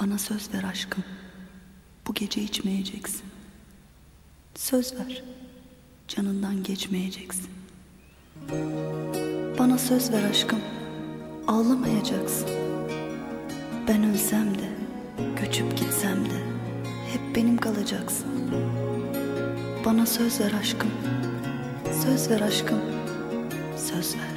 Bana söz ver aşkım. Bu gece içmeyeceksin. Söz ver. Canından geçmeyeceksin. Bana söz ver aşkım. Ağlamayacaksın. Ben ölsem de, göçüp gitsem de hep benim kalacaksın. Bana söz ver aşkım. Söz ver aşkım. Söz ver.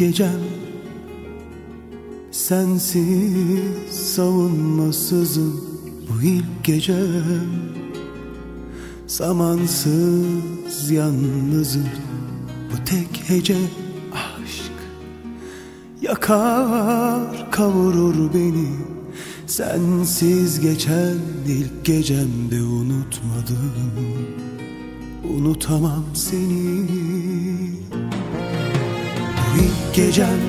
Gecem Sensiz savunmasızım Bu ilk gecem. Zamansız yalnızım Bu tek hece. Aşk Yakar kavurur beni. Sensiz geçen ilk gecemde unutmadım. Unutamam seni ilk gecem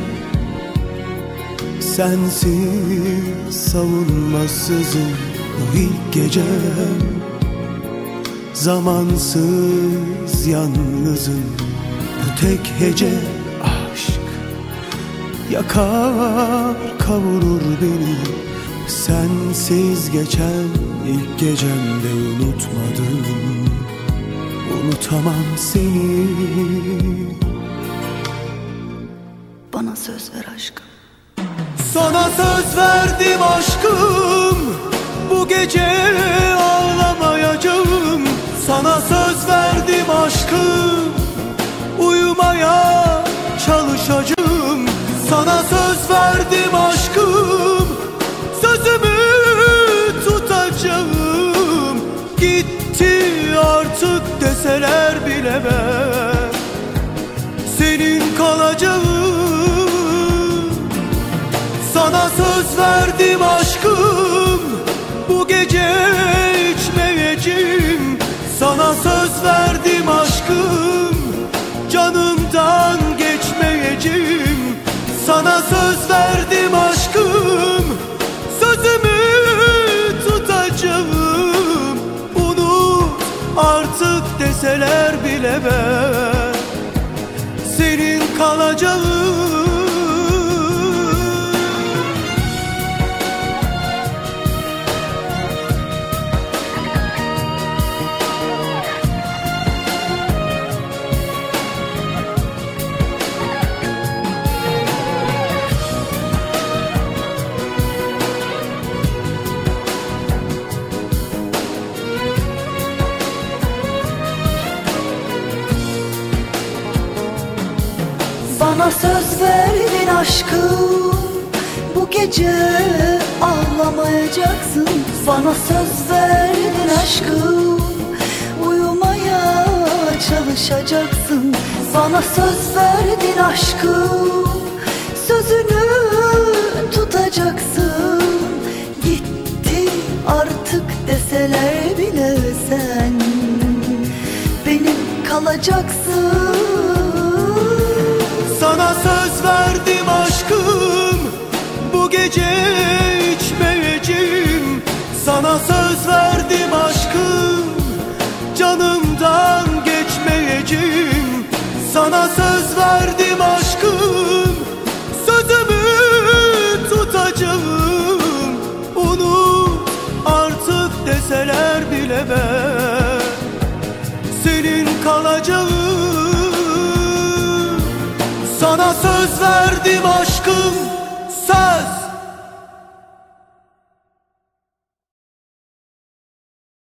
Sensiz savunmasızım. Bu ilk gecem Zamansız yalnızım. Bu tek hece aşk Yakar kavurur beni. Sensiz geçen ilk gecemde unutmadım. Unutamam seni Bana söz ver aşkım. Sana söz verdim aşkım Bu gece ağlamayacağım Sana söz verdim aşkım söz verdim aşkım Bu gece içmeyeceğim. Sana söz verdim aşkım Canımdan geçmeyeceğim. Sana söz verdim aşkım Sözümü tutacağım. Unut artık deseler bile ben Senin kalacağım Bana söz verdin aşkım. Bu gece ağlamayacaksın. Bana söz verdin aşkım. Uyumaya çalışacaksın. Bana söz verdin aşkım. Sözünü tutacaksın. Gitti artık deseler bile sen. Benim kalacaksın Canımdan geçmeyeceğim. Sana söz verdim aşkım Sözümü tutacağım. Unut artık deseler bile ben Senin kalacağım. Sana söz verdim aşkım Söz